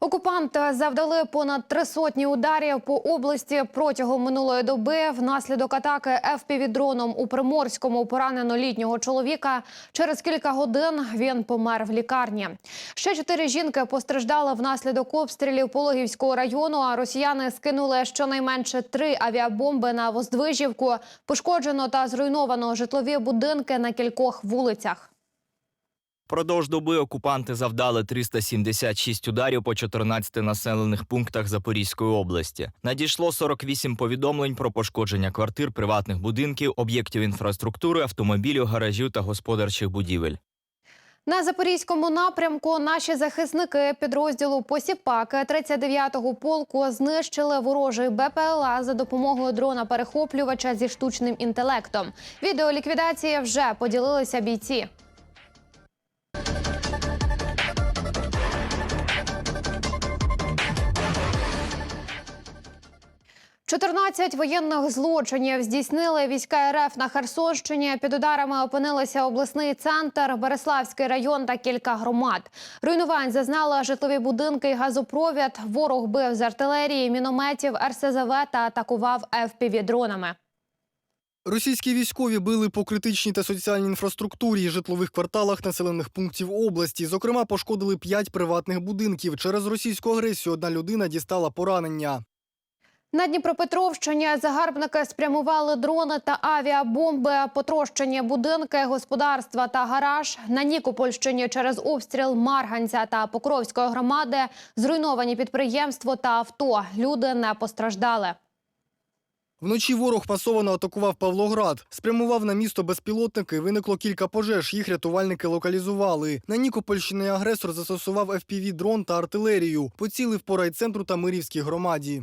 Окупанти завдали понад три сотні ударів по області протягом минулої доби. Внаслідок атаки ФПВ-дроном у Приморському поранено літнього чоловіка. Через кілька годин він помер в лікарні. Ще чотири жінки постраждали внаслідок обстрілів Пологівського району. А росіяни скинули щонайменше три авіабомби на Воздвижівку. Пошкоджено та зруйновано житлові будинки на кількох вулицях. Продовж доби окупанти завдали 376 ударів по 14 населених пунктах Запорізької області. Надійшло 48 повідомлень про пошкодження квартир, приватних будинків, об'єктів інфраструктури, автомобілів, гаражів та господарчих будівель. На запорізькому напрямку наші захисники підрозділу Посіпаки 39-го полку знищили ворожий БПЛА за допомогою дрона перехоплювача зі штучним інтелектом. Відео ліквідації вже поділилися бійці. 14 воєнних злочинів здійснили війська РФ на Херсонщині. Під ударами опинилися обласний центр, Береславський район та кілька громад. Руйнувань зазнали житлові будинки і газопровід. Ворог бив з артилерії, мінометів, РСЗВ та атакував ФПВ-дронами. Російські військові били по критичній та соціальній інфраструктурі і житлових кварталах населених пунктів області. Зокрема, пошкодили п'ять приватних будинків. Через російську агресію одна людина дістала поранення. На Дніпропетровщині загарбники спрямували дрони та авіабомби, потрощені будинки, господарства та гараж. На Нікопольщині через обстріл Марганця та Покровської громади зруйновані підприємство та авто. Люди не постраждали. Вночі ворог масовано атакував Павлоград, спрямував на місто безпілотники. Виникло кілька пожеж. Їх рятувальники локалізували. На Нікопольщині агресор застосував fpv дрон та артилерію. Поцілив по райцентру та Мирівській громаді.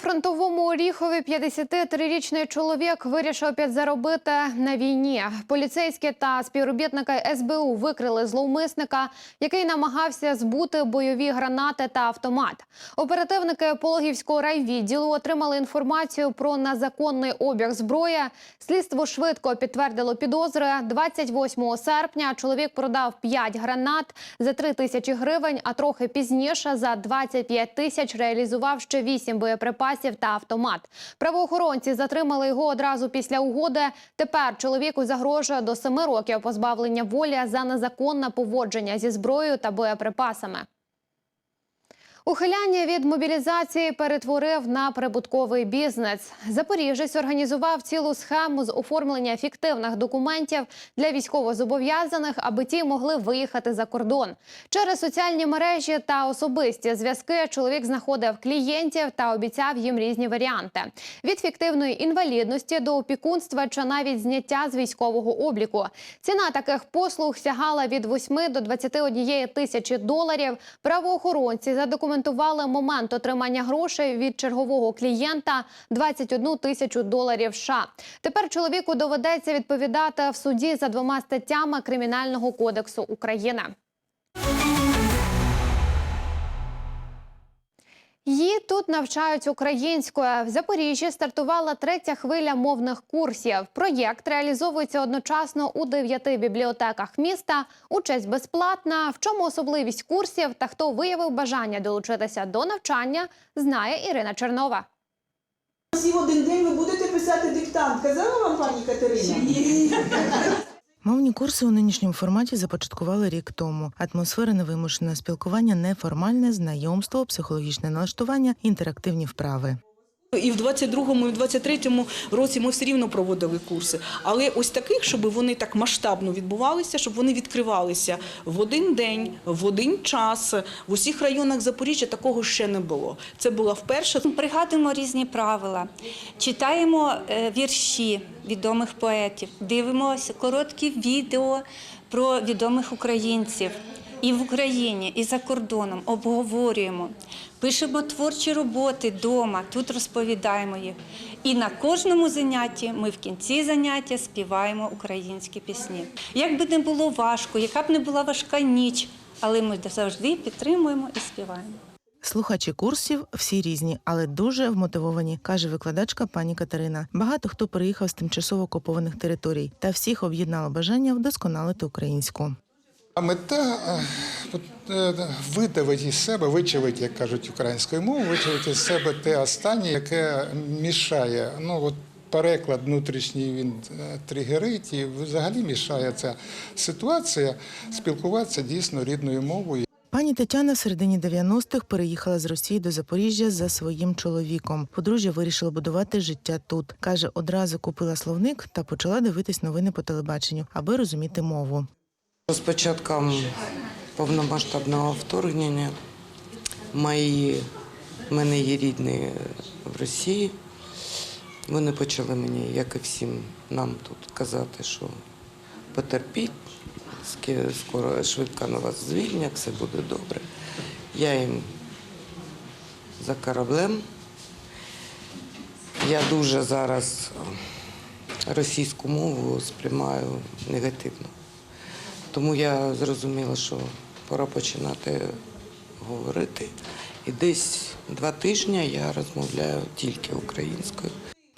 При фронтовому Оріхові 53-річний чоловік вирішив підзаробити на війні. Поліцейські та співробітники СБУ викрили зловмисника, який намагався збути бойові гранати та автомат. Оперативники Пологівського райвідділу отримали інформацію про незаконний обіг зброї. Слідство швидко підтвердило підозри. 28 серпня чоловік продав 5 гранат за 3 тисячі гривень, а трохи пізніше за 25 тисяч реалізував ще 8 боєприпасів та автомат. Правоохоронці затримали його одразу після угоди. Тепер чоловіку загрожує до семи років позбавлення волі за незаконне поводження зі зброєю та боєприпасами. Ухиляння від мобілізації перетворив на прибутковий бізнес. Запоріжець організував цілу схему з оформлення фіктивних документів для військовозобов'язаних, аби ті могли виїхати за кордон. Через соціальні мережі та особисті зв'язки чоловік знаходив клієнтів та обіцяв їм різні варіанти: від фіктивної інвалідності до опікунства чи навіть зняття з військового обліку. Ціна таких послуг сягала від 8 до 21 тисячі доларів. Правоохоронці задокументували момент отримання грошей від чергового клієнта 21 тисячу доларів. США. Тепер чоловіку доведеться відповідати в суді за двома статтями Кримінального кодексу України. Її тут навчають українською. В Запоріжжі стартувала третя хвиля мовних курсів. Проєкт реалізовується одночасно у дев'яти бібліотеках міста. Участь безплатна. В чому особливість курсів та хто виявив бажання долучитися до навчання, знає Ірина Чернова. Всі в один день ви будете писати диктант. Казала вам пані Катерина? Ні. Мовні курси у нинішньому форматі започаткували рік тому. Атмосфера невимушене спілкування, неформальне знайомство, психологічне налаштування, інтерактивні вправи. І в 22-му, і в 23-му році ми все рівно проводили курси. Але ось таких, щоб вони так масштабно відбувалися, щоб вони відкривалися в один день, в один час. В усіх районах Запоріжжя такого ще не було. Це була вперше. Пригадуємо різні правила, читаємо е, вірші відомих поетів, дивимося короткі відео про відомих українців і в Україні, і за кордоном обговорюємо, пишемо творчі роботи вдома, тут розповідаємо їх. І на кожному занятті ми в кінці заняття співаємо українські пісні. Як би не було важко, яка б не була важка ніч, але ми завжди підтримуємо і співаємо. Слухачі курсів всі різні, але дуже вмотивовані, каже викладачка пані Катерина. Багато хто переїхав з тимчасово окупованих територій, та всіх об'єднало бажання вдосконалити українську. А мета е, е, видавити із себе, вичавити, як кажуть українською мовою, вичавити із себе те останнє, яке мішає. Ну от переклад внутрішній він е, тригерить і взагалі мішає ця ситуація спілкуватися дійсно рідною мовою. Пані Тетяна в середині 90-х переїхала з Росії до Запоріжжя за своїм чоловіком. Подружжя вирішило будувати життя тут. каже, одразу купила словник та почала дивитись новини по телебаченню, аби розуміти мову. З початком повномасштабного вторгнення мої, в мене є рідні в Росії. Вони почали мені, як і всім нам тут, казати, що потерпіть, скоро швидко на вас звільнять, все буде добре. Я їм за кораблем. Я дуже зараз російську мову сприймаю негативно. Тому я зрозуміла, що пора починати говорити. І десь два тижні я розмовляю тільки українською.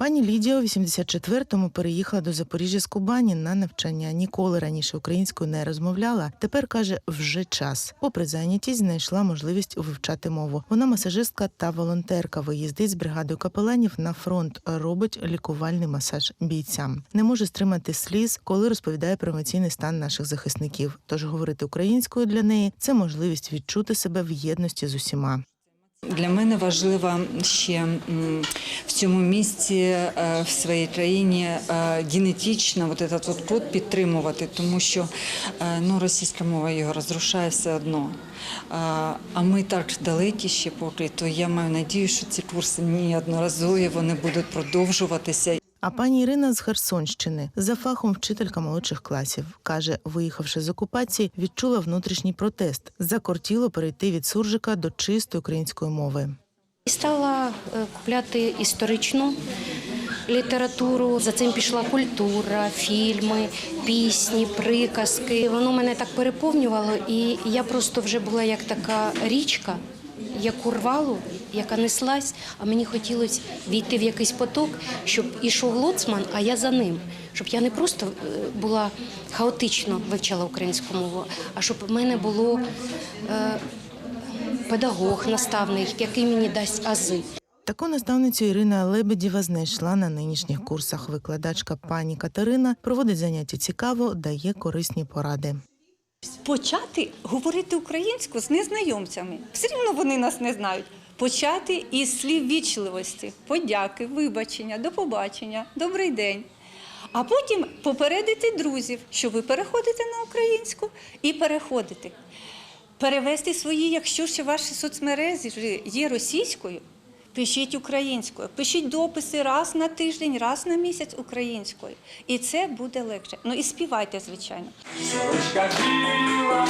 Пані Лідія у 84-му переїхала до Запоріжжя з Кубані на навчання. Ніколи раніше українською не розмовляла. Тепер каже, вже час. Попри зайнятість, знайшла можливість вивчати мову. Вона масажистка та волонтерка. Виїздить з бригадою капеланів на фронт, робить лікувальний масаж бійцям. Не може стримати сліз, коли розповідає про емоційний стан наших захисників. Тож говорити українською для неї це можливість відчути себе в єдності з усіма. Для мене важливо ще в цьому місці, е, в своїй країні е, генетично от этот от код підтримувати, тому що е, ну, російська мова його розрушає все одно. А ми так далекі ще поки, то я маю надію, що ці курси неодноразові, вони будуть продовжуватися. А пані Ірина з Херсонщини за фахом вчителька молодших класів каже, виїхавши з окупації, відчула внутрішній протест. Закортіло перейти від суржика до чистої української мови. Стала е, купляти історичну літературу. За цим пішла культура, фільми, пісні, приказки. Воно мене так переповнювало, і я просто вже була як така річка, яку рвало, яка неслась, а мені хотілося війти в якийсь поток, щоб ішов лоцман, а я за ним. Щоб я не просто е, була хаотично вивчала українську мову, а щоб в мене було е, педагог, наставник, який мені дасть ази. Таку наставницю Ірина Лебедєва знайшла на нинішніх курсах. Викладачка пані Катерина проводить заняття цікаво, дає корисні поради. Почати говорити українську з незнайомцями. Все рівно вони нас не знають. Почати із слів вічливості, подяки, вибачення, до побачення, добрий день. А потім попередити друзів, що ви переходите на українську і переходите. Перевести свої, якщо ще ваші соцмережі є російською, пишіть українською, пишіть дописи раз на тиждень, раз на місяць українською. І це буде легше. Ну і співайте, звичайно. Сорочка біла,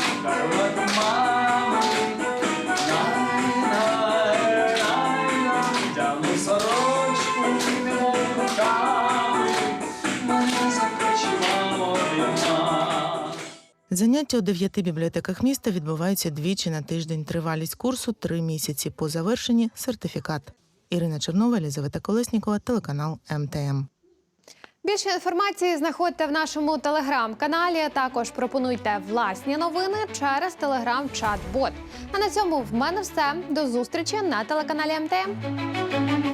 до мами, Заняття у дев'яти бібліотеках міста відбуваються двічі на тиждень. Тривалість курсу три місяці. По завершенні сертифікат. Ірина Чернова, Елізавета Колеснікова, телеканал МТМ. Більше інформації знаходьте в нашому телеграм-каналі. Також пропонуйте власні новини через телеграм-чат-бот. А на цьому в мене все. До зустрічі на телеканалі МТМ.